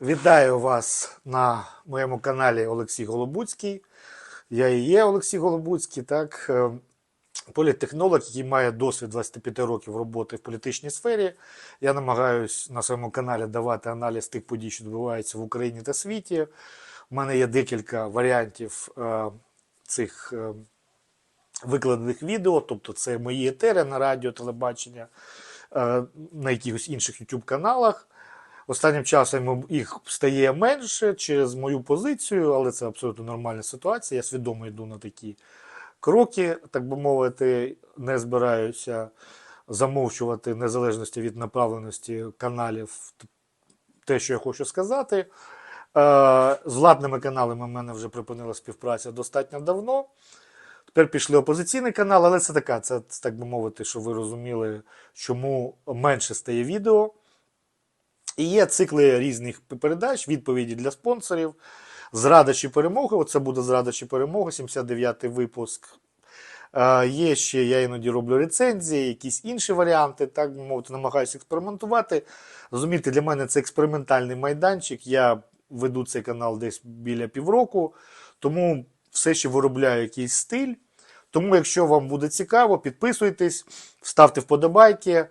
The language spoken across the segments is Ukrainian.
Вітаю вас на моєму каналі Олексій Голобуцький. Я і є Олексій Голобуцький, так, е, політтехнолог, який має досвід 25 років роботи в політичній сфері. Я намагаюся на своєму каналі давати аналіз тих подій, що відбуваються в Україні та світі. У мене є декілька варіантів е, цих е, викладених відео, тобто це мої етери на радіо, телебачення, е, на якихось інших YouTube каналах. Останнім часом їх стає менше через мою позицію, але це абсолютно нормальна ситуація. Я свідомо йду на такі кроки, так би мовити, не збираюся замовчувати незалежності від направленості каналів те, що я хочу сказати. Е, З владними каналами в мене вже припинила співпраця достатньо давно. Тепер пішли опозиційний канал, але це така, це так би мовити, що ви розуміли, чому менше стає відео. І є цикли різних передач, відповіді для спонсорів. Зрада чи перемога. Оце буде зрада чи перемога, 79-й випуск. Е, Є ще, я іноді роблю рецензії, якісь інші варіанти, так би мовити, намагаюся експериментувати. Розумієте, для мене це експериментальний майданчик. Я веду цей канал десь біля півроку, тому все ще виробляю якийсь стиль. Тому, якщо вам буде цікаво, підписуйтесь, ставте вподобайки.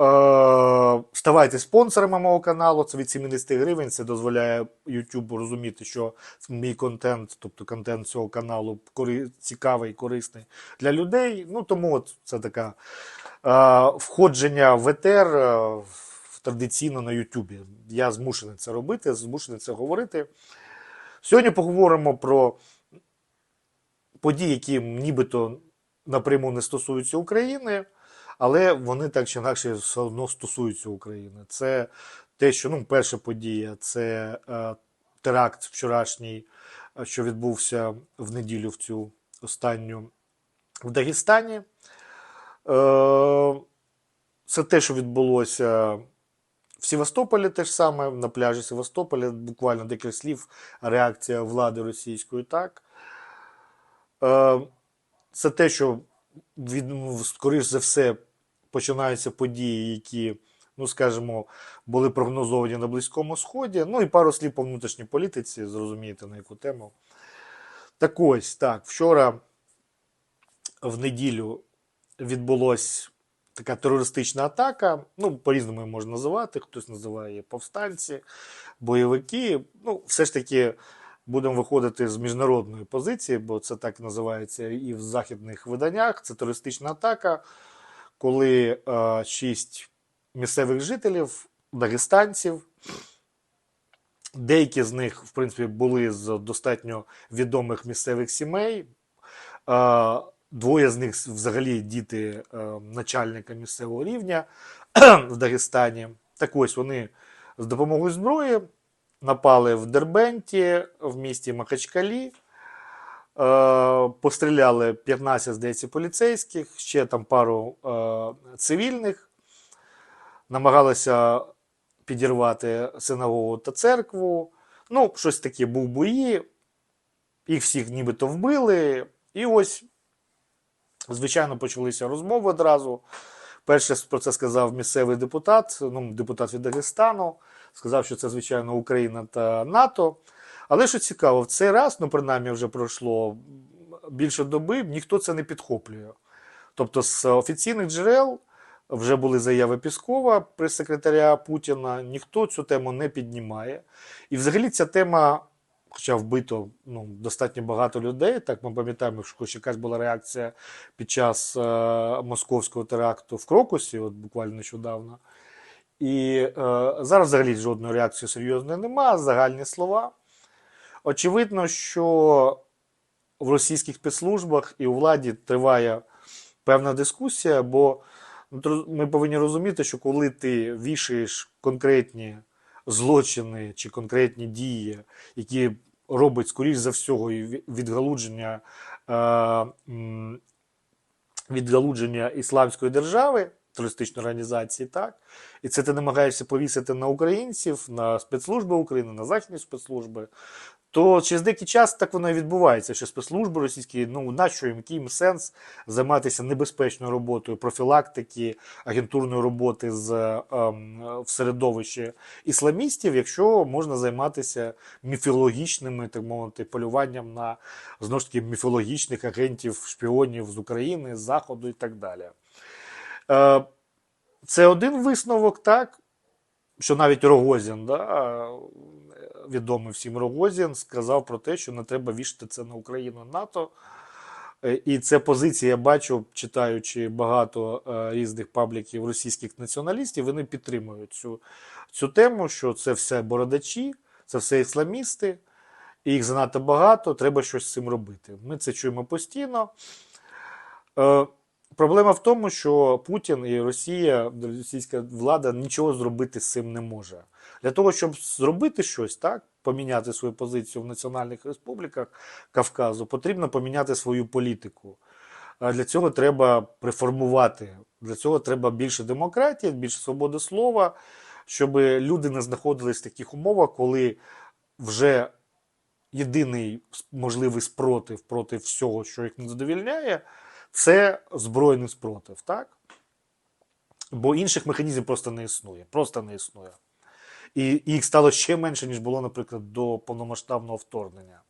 Е, Ставайте спонсорами мого каналу, це від 70 гривень. Це дозволяє YouTube розуміти, що мій контент, тобто контент цього каналу, цікавий, корисний для людей. Ну тому от це така е, входження в етер е, традиційно на YouTube. Я змушений це робити, змушений це говорити. Сьогодні поговоримо про події, які нібито напряму не стосуються України але вони так чи інакше все одно стосуються України. Це те, що ну, перша подія це е, теракт вчорашній, е, що відбувся в неділю в цю останню в Дагестані. Е, це те, що відбулося в Севастополі, ж саме, на пляжі Севастополя, буквально декілька слів, реакція влади російської так. Е, це те, що скоріш за все, починаються події, які, ну скажімо, були прогнозовані на Близькому Сході. Ну і пару слів по внутрішній політиці, зрозумієте, на яку тему. Так ось, так, вчора в неділю відбулася така терористична атака. Ну, по-різному її можна називати. Хтось називає її повстанці, бойовики. Ну, все ж таки. Будемо виходити з міжнародної позиції, бо це так називається і в західних виданнях. Це терористична атака, коли е, шість місцевих жителів, дагестанців, деякі з них, в принципі, були з достатньо відомих місцевих сімей. Е, двоє з них взагалі діти е, начальника місцевого рівня в Дагестані. Так ось вони з допомогою зброї напали в Дербенті, в місті Махачкалі. Е, Постріляли 15, здається, поліцейських, ще там пару е, цивільних, намагалися підірвати синагогу та церкву. Ну, щось таке був бої, їх всіх нібито вбили. І ось, звичайно, почалися розмови одразу. Перше про це сказав місцевий депутат, ну, депутат від Дагестану, сказав, що це, звичайно, Україна та НАТО. Але що цікаво, в цей раз, ну принаймні вже пройшло більше доби, ніхто це не підхоплює. Тобто, з офіційних джерел вже були заяви Піскова, прес-секретаря Путіна, ніхто цю тему не піднімає. І взагалі ця тема, хоча вбито ну, достатньо багато людей, так ми пам'ятаємо, що хоч якась була реакція під час е, московського теракту в Крокусі, от буквально нещодавно. І е, зараз взагалі жодної реакції серйозної немає, загальні слова. Очевидно, що в російських спецслужбах і у владі триває певна дискусія, бо ну, ми повинні розуміти, що коли ти вішаєш конкретні злочини чи конкретні дії, які робить, скоріш за всього, відгалудження, е, відгалудження ісламської держави, терористичної організації, так, і це ти намагаєшся повісити на українців, на спецслужби України, на західні спецслужби, то через деякий час так воно і відбувається, що спецслужби російські, ну нащо їм, який сенс займатися небезпечною роботою, профілактики, агентурної роботи з, ем, в середовищі ісламістів, якщо можна займатися міфологічними, так мовити, полюванням на знову ж таки міфологічних агентів, шпіонів з України, з Заходу і так далі. Е, Це один висновок, так, що навіть Рогозін, да, відомий всім Рогозін, сказав про те, що не треба вішати це на Україну НАТО. Е, І це позиція, я бачу, читаючи багато е, різних пабліків російських націоналістів, вони підтримують цю, цю тему, що це все бородачі, це все ісламісти, і їх занадто багато, треба щось з цим робити. Ми це чуємо постійно. Е, Проблема в тому, що Путін і Росія, російська влада нічого зробити з цим не може. Для того, щоб зробити щось, так, поміняти свою позицію в національних республіках Кавказу, потрібно поміняти свою політику. Для цього треба реформувати. Для цього треба більше демократії, більше свободи слова, щоб люди не знаходились в таких умовах, коли вже єдиний можливий спротив проти всього, що їх не задовільняє, це збройний спротив, так? Бо інших механізмів просто не існує. Просто не існує. І їх стало ще менше, ніж було, наприклад, до повномасштабного вторгнення.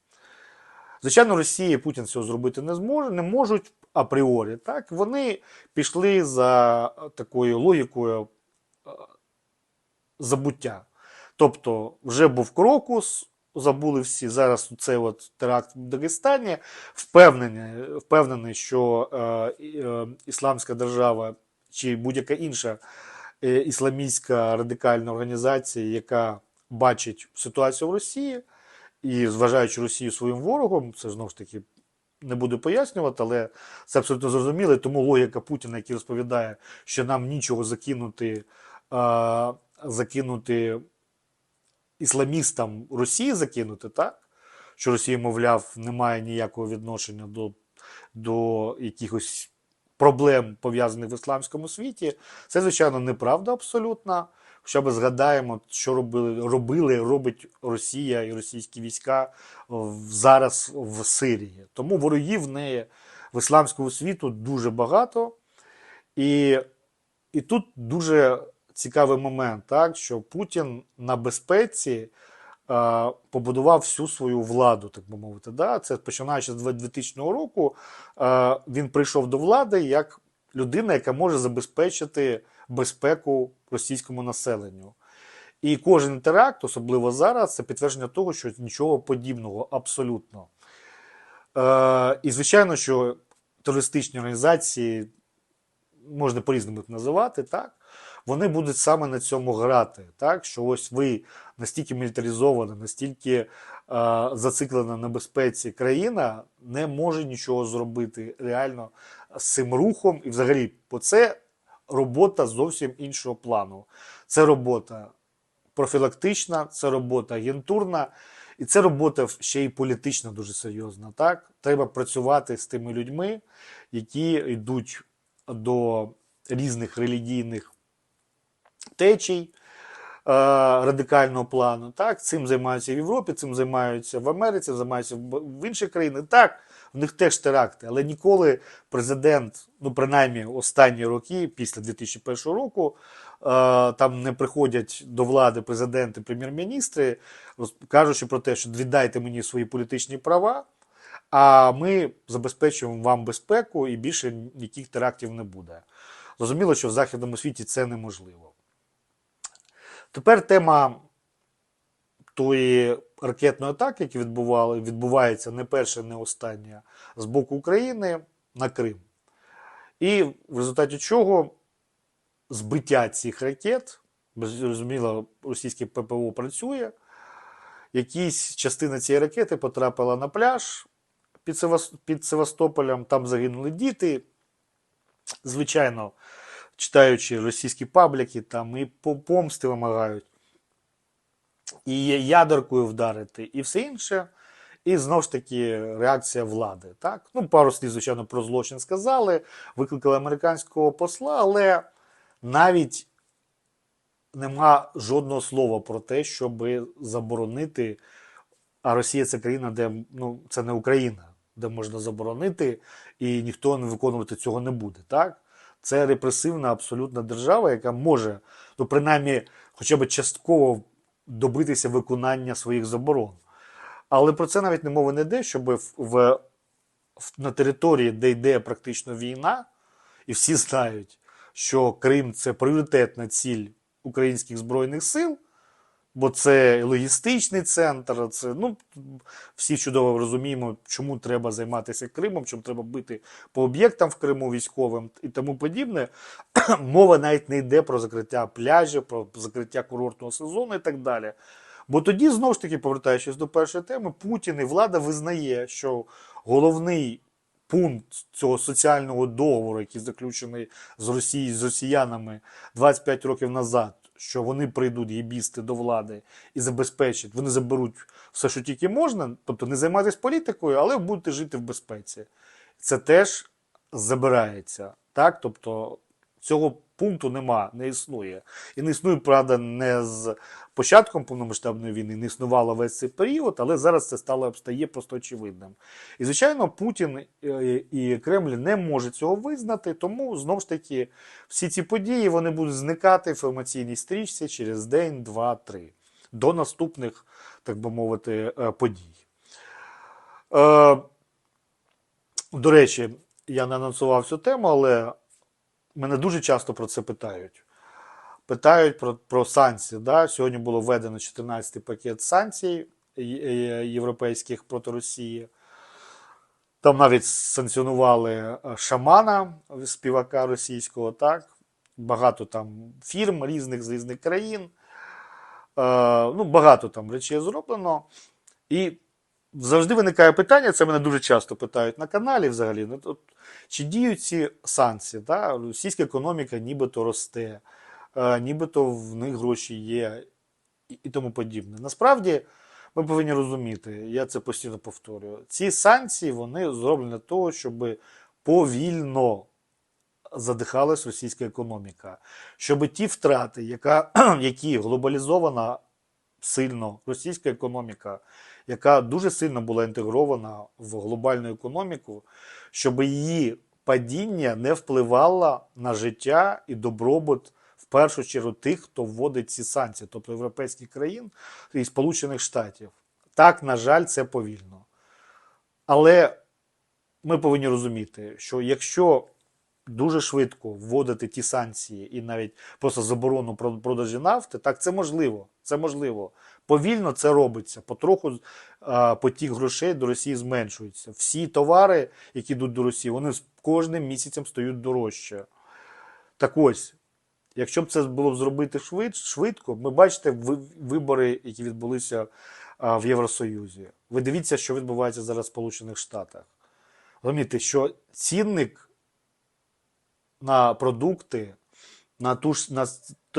Звичайно, Росія і Путін цього зробити не зможе, не можуть апріорі. Так? Вони пішли за такою логікою е, забуття. Тобто, вже був крокус, забули всі. Зараз цей от теракт в Дагестані. Впевнений, впевнений що е, е, Ісламська держава чи будь-яка інша ісламістська радикальна організація, яка бачить ситуацію в Росії і зважаючи Росію своїм ворогом, це знову ж таки. Не буду пояснювати, але це абсолютно зрозуміло. Тому логіка Путіна, який розповідає, що нам нічого закинути, а, закинути ісламістам Росії закинути, так? Що Росія, мовляв, не має ніякого відношення до, до якихось проблем, пов'язаних в ісламському світі. Це, звичайно, неправда абсолютно. Хоча б згадаємо, що робили, робили, робить Росія і російські війська зараз в Сирії. Тому ворогів в неї в ісламському світу дуже багато. І, і тут дуже цікавий момент, так, що Путін на безпеці побудував всю свою владу, так би мовити. Да? Це починаючи з 2000 року, е, він прийшов до влади як людина, яка може забезпечити безпеку російському населенню. І кожен теракт, особливо зараз, це підтвердження того, що нічого подібного абсолютно. Е, і звичайно, що терористичні організації можна по-різному їх називати, так? Вони будуть саме на цьому грати, так? Що ось ви настільки мілітаризована, настільки е, зациклена на безпеці країна не може нічого зробити реально з цим рухом. І взагалі, бо це робота зовсім іншого плану. Це робота профілактична, це робота агентурна, і це робота ще й політична дуже серйозна. Так? Треба працювати з тими людьми, які йдуть до різних релігійних течій е, радикального плану. Так? Цим займаються в Європі, цим займаються в Америці, займаються в інших країнах. Так, в них теж теракти, але ніколи президент, ну принаймні останні роки, після 2001 року, е, там не приходять до влади президенти, прем'єр-міністри, кажучи про те, що віддайте мені свої політичні права. А ми забезпечуємо вам безпеку і більше ніяких терактів не буде. Зрозуміло, що в західному світі це неможливо. Тепер тема тої ракетної атаки, які відбували, відбувається не перша, не остання з боку України на Крим. І в результаті чого збиття цих ракет, зрозуміло, російське ППО працює. Якісь частина цієї ракети потрапила на пляж під Севастополем, там загинули діти. Звичайно, читаючи російські пабліки, там і по- помсти вимагають, і ядеркою вдарити, і все інше. І знову ж таки реакція влади. Так? Ну, пару слів, звичайно, про злочин сказали, викликали американського посла, але навіть нема жодного слова про те, щоб заборонити А Росія це країна, де ну, це не Україна, де можна заборонити, і ніхто не виконувати цього не буде. Так? Це репресивна абсолютна держава, яка може, ну, принаймні, хоча б частково добитися виконання своїх заборон. Але про це навіть не мова не йде, щоб в, в- на території, де йде практично війна, і всі знають, що Крим це пріоритетна ціль українських збройних сил, бо це логістичний центр, це ну всі чудово розуміємо, чому треба займатися Кримом, чому треба бити по об'єктам в Криму військовим і тому подібне. Мова навіть не йде про закриття пляжів, про закриття курортного сезону і так далі. Бо тоді, знову ж таки, повертаючись до першої теми, Путін і влада визнає, що головний пункт цього соціального договору, який заключений з Росією з росіянами 25 років назад, що вони прийдуть гібісти до влади і забезпечать, вони заберуть все, що тільки можна, тобто не займатися політикою, але будете жити в безпеці. Це теж забирається. Так? Тобто цього пункту нема, не існує. І не існує, правда, не з початком повномасштабної війни, не існувало весь цей період, але зараз це стало стає просто очевидним. І, звичайно, Путін е, і Кремль не можуть цього визнати, тому знову ж таки всі ці події вони будуть зникати в інформаційній стрічці через день, два, три до наступних, так би мовити, е, подій. Е, До речі, я не анонсував цю тему, але мене дуже часто про це питають. Питають про, про санкції. Да? Сьогодні було введено 14-й пакет санкцій е- е- європейських проти Росії. Там навіть санкціонували е, шамана, співака російського, так? Багато там фірм різних з різних країн. Е, ну, багато там речей зроблено. І завжди виникає питання, це мене дуже часто питають на каналі взагалі. Ну, от, чи діють ці санкції? Да? Російська економіка нібито росте, е, нібито в них гроші є і, і тому подібне. Насправді, ми повинні розуміти, я це постійно повторюю. Ці санкції вони зроблені для того, щоб повільно задихалась російська економіка, щоб ті втрати, яка, які глобалізована сильно російська економіка, яка дуже сильно була інтегрована в глобальну економіку, щоб її падіння не впливало на життя і добробут в першу чергу тих, хто вводить ці санкції, тобто європейських країн і Сполучених Штатів. Так, на жаль, це повільно. Але ми повинні розуміти, що якщо дуже швидко вводити ті санкції і навіть просто заборону про- продажі нафти, так це можливо. Це можливо. Повільно це робиться. Потроху а, потік грошей до Росії зменшується. Всі товари, які йдуть до Росії, вони з кожним місяцем стають дорожче. Так ось, якщо б це було б зробити швид, швидко, ми бачите вибори, які відбулися в Євросоюзі. Ви дивіться, що відбувається зараз в Сполучених Штатах. Розумієте, що цінник на продукти, на, ту ж, на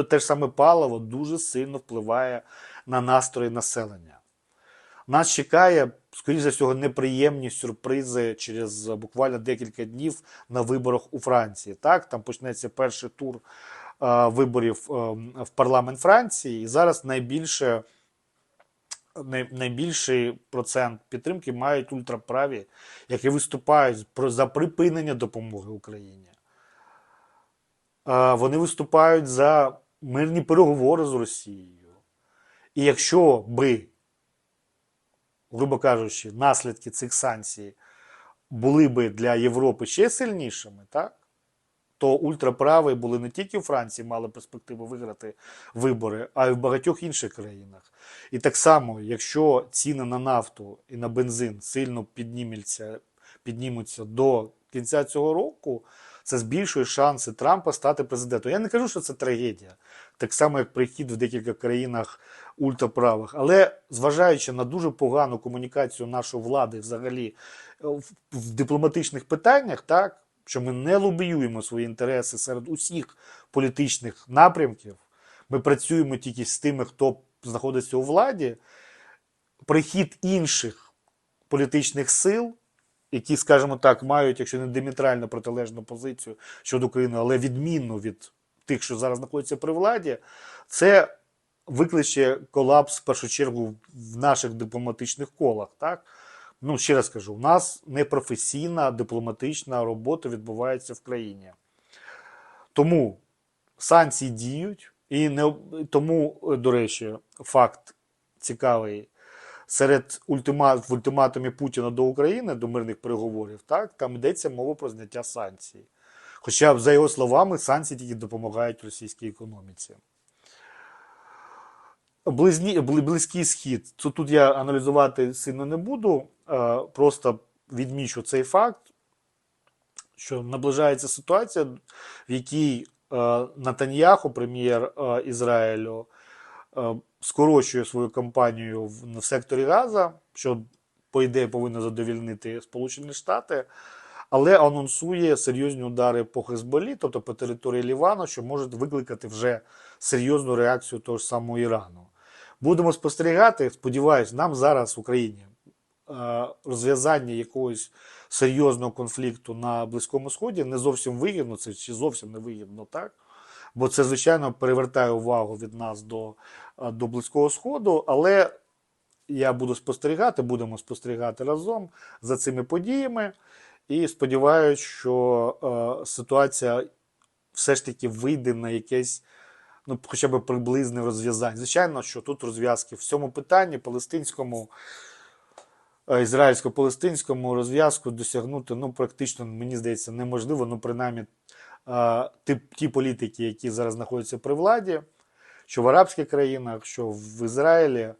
те ж саме паливо дуже сильно впливає на настрої населення. Нас чекає, скоріш за всього, неприємні сюрпризи через буквально декілька днів на виборах у Франції. Так, там почнеться перший тур е, виборів е, в парламент Франції, і зараз найбільше. най- Найбільший процент підтримки мають ультраправі, які виступають за припинення допомоги Україні. Е, Вони виступають за мирні переговори з Росією. І якщо би, грубо кажучи, наслідки цих санкцій були би для Європи ще сильнішими, так? то ультраправі були не тільки у Франції, мали перспективу виграти вибори, а й в багатьох інших країнах. І так само, якщо ціни на нафту і на бензин сильно піднімуться, піднімуться до кінця цього року, це збільшує шанси Трампа стати президентом. Я не кажу, що це трагедія, так само як прихід в декілька країнах ультраправих. Але зважаючи на дуже погану комунікацію нашої влади взагалі е, в, дипломатичних питаннях, так що ми не лобіюємо свої інтереси серед усіх політичних напрямків, ми працюємо тільки з тими, хто знаходиться у владі. Прихід інших політичних сил, які, скажімо так, мають, якщо не діаметрально протилежну позицію щодо України, але відмінну від тих, що зараз знаходяться при владі, це викличе колапс в першу чергу в наших дипломатичних колах. Так? Ну, ще раз кажу, у нас непрофесійна дипломатична робота відбувається в країні. Тому санкції діють, і не, тому, до речі, факт цікавий. Серед ультима, в ультиматумі Путіна до України, до мирних переговорів, так, там йдеться мова про зняття санкцій. Хоча, за його словами, санкції тільки допомагають російській економіці. Близні, близький схід. Тут, тут я аналізувати сильно не буду, е, просто відмічу цей факт, що наближається ситуація, в якій е, Натаньяху, прем'єр е, Ізраїлю, скорочує свою кампанію в, секторі Газа, що, по ідеї, повинно задовільнити Сполучені Штати, але анонсує серйозні удари по Хезболі, тобто по території Лівану, що можуть викликати вже серйозну реакцію того ж самого Ірану. Будемо спостерігати. Сподіваюсь, нам зараз в Україні е, розв'язання якогось серйозного конфлікту на Близькому Сході не зовсім вигідно, це чи зовсім не вигідно, так? Бо це, звичайно, перевертає увагу від нас до, е, до Близького Сходу, але я буду спостерігати, будемо спостерігати разом за цими подіями. І сподіваюся, що е, ситуація все ж таки вийде на якесь ну, хоча б приблизне розв'язання. Звичайно, що тут розв'язки в цьому питанні палестинському, е, ізраїльсько-палестинському розв'язку досягнути ну, практично, мені здається, неможливо. Ну, принаймні, ті, ті політики, які зараз знаходяться при владі, що в арабських країнах, що в Ізраїлі.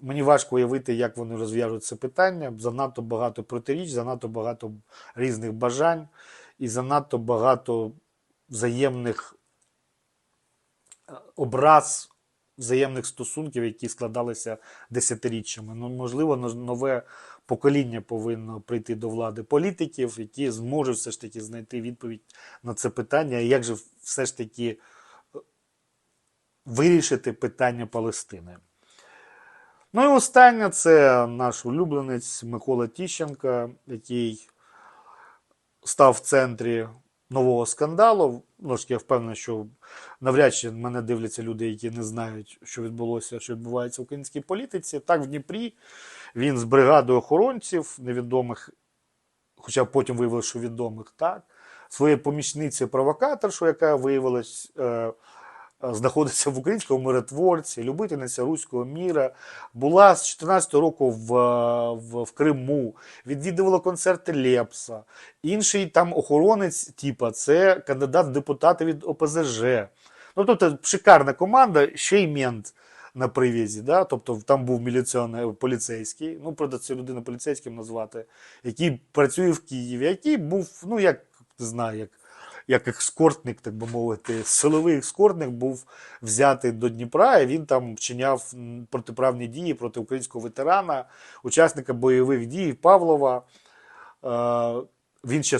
Мені важко уявити, як вони розв'яжуть це питання. Занадто багато протиріч, занадто багато різних бажань і занадто багато взаємних е, образ, взаємних стосунків, які складалися десятиріччями. Ну, можливо, нове покоління повинно прийти до влади політиків, які зможуть все ж таки знайти відповідь на це питання. І як же все ж таки е, вирішити питання Палестини? Ну і останнє це наш улюбленець Микола Тіщенка, який став в центрі нового скандалу. Ну, я впевнений, що навряд чи мене дивляться люди, які не знають, що відбулося, що відбувається в українській політиці. Так, в Дніпрі він з бригадою охоронців невідомих, хоча потім виявилося, що відомих, так, своєю помічницею провокаторшу яка виявилась. Е, знаходиться в українському миротворці, любительниця руського міра, була з 14 року в, в, в Криму, відвідувала концерти Лепса. Інший там охоронець, типа, це кандидат в депутати від ОПЗЖ. Ну, тобто, шикарна команда, ще й мент на привізі. Да? Тобто там був міліціонер поліцейський, ну, правда, цю людину поліцейським назвати, який працює в Києві, який був, ну, як не знаю, як як екскортник, так би мовити, силовий екскортник був взятий до Дніпра, і він там вчиняв протиправні дії проти українського ветерана, учасника бойових дій Павлова. Е, Він ще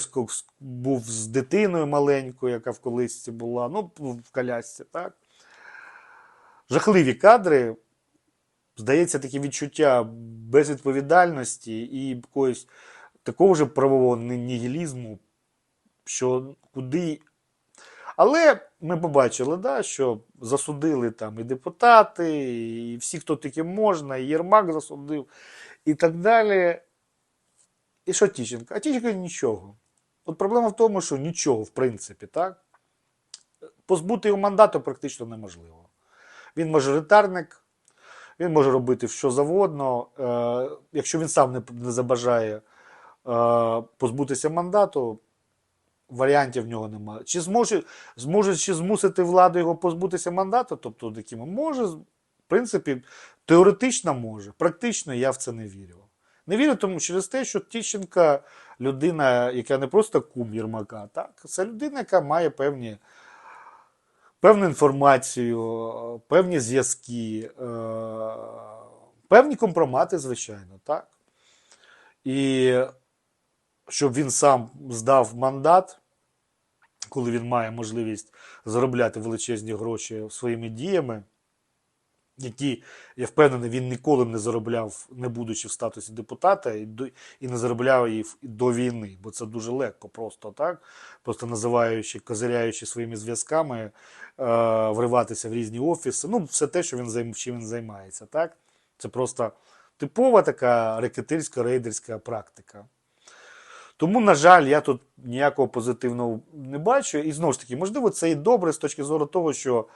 був з дитиною маленькою, яка в колисці була, ну, в колясці, так. Жахливі кадри. Здається, таке відчуття безвідповідальності і якогось такого ж правового ні- нігілізму, що куди. Але ми побачили, да, що засудили там і депутати, і всі, хто тільки можна, і Єрмак засудив, і так далі. І що Тіщенко? А Тіщенко нічого. От проблема в тому, що нічого, в принципі, так? Позбути його мандату практично неможливо. Він мажоритарник, він може робити що завгодно. Е, якщо він сам не, не забажає е, позбутися мандату, варіантів в нього немає. Чи зможе, зможе чи змусити владу його позбутися мандату, тобто таким може, в принципі, теоретично може, практично я в це не вірю. Не вірю тому через те, що Тищенка людина, яка не просто кум Єрмака, так, це людина, яка має певні, певну інформацію, певні зв'язки, е, певні компромати, звичайно, так. І щоб він сам здав мандат, коли він має можливість заробляти величезні гроші своїми діями, які, я впевнений, він ніколи не заробляв, не будучи в статусі депутата, і, не заробляв її до війни, бо це дуже легко, просто так, просто називаючи, козиряючи своїми зв'язками, е, вриватися в різні офіси. Ну, все те, що він чим він займається, так? Це просто типова така рекетирська рейдерська практика. Тому, на жаль, я тут ніякого позитивного не бачу. І знову ж таки, можливо, це і добре з точки зору того, що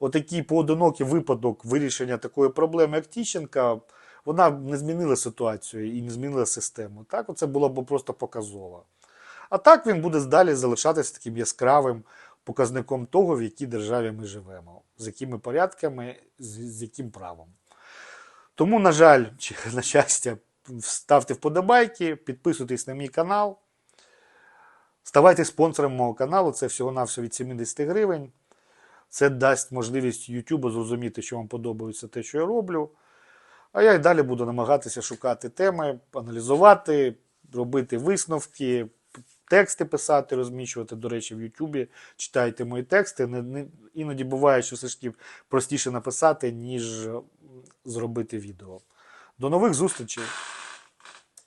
отакий поодинокий випадок вирішення такої проблеми, як Тіщенка, вона не змінила ситуацію і не змінила систему. Так, оце було б просто показово. А так він буде далі залишатися таким яскравим показником того, в якій державі ми живемо, з якими порядками, з, з яким правом. Тому, на жаль, чи на щастя, ставте вподобайки, підписуйтесь на мій канал. Ставайте спонсором мого каналу, це всього-навсього від 70 гривень. Це дасть можливість YouTube зрозуміти, що вам подобається те, що я роблю. А я й далі буду намагатися шукати теми, аналізувати, робити висновки, тексти писати, розміщувати. До речі, в YouTube читайте мої тексти. Не, не, іноді буває, що все ж таки простіше написати, ніж зробити відео. До нових зустрічей!